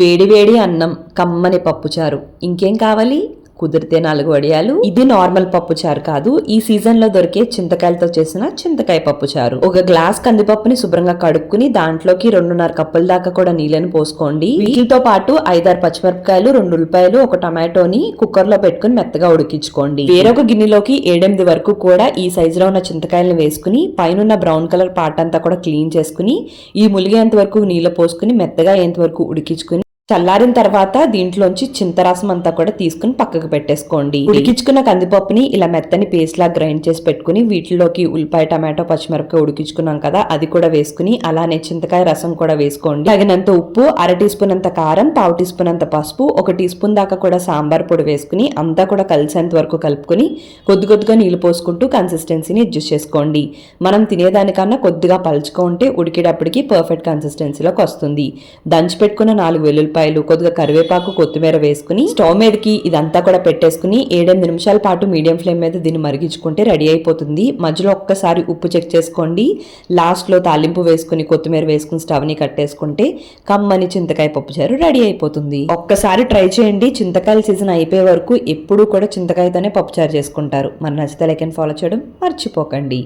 వేడివేడి అన్నం కమ్మని పప్పుచారు ఇంకేం కావాలి? కుదిరితే నాలుగు వడియాలు. ఇది నార్మల్ పప్పు చారు కాదు. ఈ సీజన్లో దొరికే చింతకాయలతో చేసిన చింతకాయ పప్పు చారు. ఒక గ్లాస్ కందిపప్పుని శుభ్రంగా కడుక్కుని దాంట్లోకి రెండున్నర కప్పుల దాకా కూడా నీళ్ళని పోసుకోండి. వీటితో పాటు ఐదారు పచ్చిమిరపకాయలు రెండు ఉల్లిపాయలు ఒక టమాటోని కుక్కర్లో పెట్టుకుని మెత్తగా ఉడికించుకోండి. వేరొక గిన్నెలోకి ఏడెనిమిది వరకు కూడా ఈ సైజులో ఉన్న చింతకాయలను వేసుకుని పైన బ్రౌన్ కలర్ పార్ట్ అంతా కూడా క్లీన్ చేసుకుని ఈ ములిగేంత వరకు నీళ్ళు పోసుకుని మెత్తగా అయ్యేంత వరకు ఉడికించుకుని చల్లారిన తర్వాత దీంట్లోంచి చింతరసం అంతా కూడా తీసుకుని పక్కకు పెట్టేసుకోండి. ఉడికించుకున్న కందిపప్పుని ఇలా మెత్తని పేస్ట్ లా గ్రైండ్ చేసి పెట్టుకుని వీటిలోకి ఉల్లిపాయ టమాటో పచ్చిమిరపకాయ ఉడికించుకున్నాం కదా అది కూడా వేసుకుని అలానే చింతకాయ రసం కూడా వేసుకోండి. తగినంత ఉప్పు అర టీ స్పూన్ అంత కారం పావు టీ స్పూన్ అంత పసుపు ఒక టీ స్పూన్ దాకా కూడా సాంబార్ పొడి వేసుకుని అంతా కూడా కలిసేంత వరకు కలుపుకొని కొద్ది కొద్దిగా నీళ్ళు పోసుకుంటూ కన్సిస్టెన్సీని అడ్జస్ట్ చేసుకోండి. మనం తినేదానికన్నా కొద్దిగా పలుచుకుంటే ఉడికేటప్పటికి పర్ఫెక్ట్ కన్సిస్టెన్సీలోకి వస్తుంది. దంచి పెట్టుకున్న నాలుగు వెల్లుల్లిపాయలు కొద్దిగా కరివేపాకు కొత్తిమీర వేసుకుని స్టవ్ మీదకి ఇదంతా కూడా పెట్టేసుకుని ఏడెనిమిది నిమిషాల పాటు మీడియం ఫ్లేమ్ మీద దీన్ని మరిగించుకుంటే రెడీ అయిపోతుంది. మధ్యలో ఒక్కసారి ఉప్పు చెక్ చేసుకోండి. లాస్ట్లో తాలింపు వేసుకుని కొత్తిమీర వేసుకుని స్టవ్ని కట్టేసుకుంటే కమ్మని చింతకాయ పప్పుచారు రెడీ అయిపోతుంది. ఒక్కసారి ట్రై చేయండి. చింతకాయల సీజన్ అయిపోయే వరకు ఎప్పుడూ కూడా చింతకాయతోనే పప్పుచారు చేసుకుంటారు. మన నచ్చితే లైక్ అండ్ ఫాలో చేయడం మర్చిపోకండి.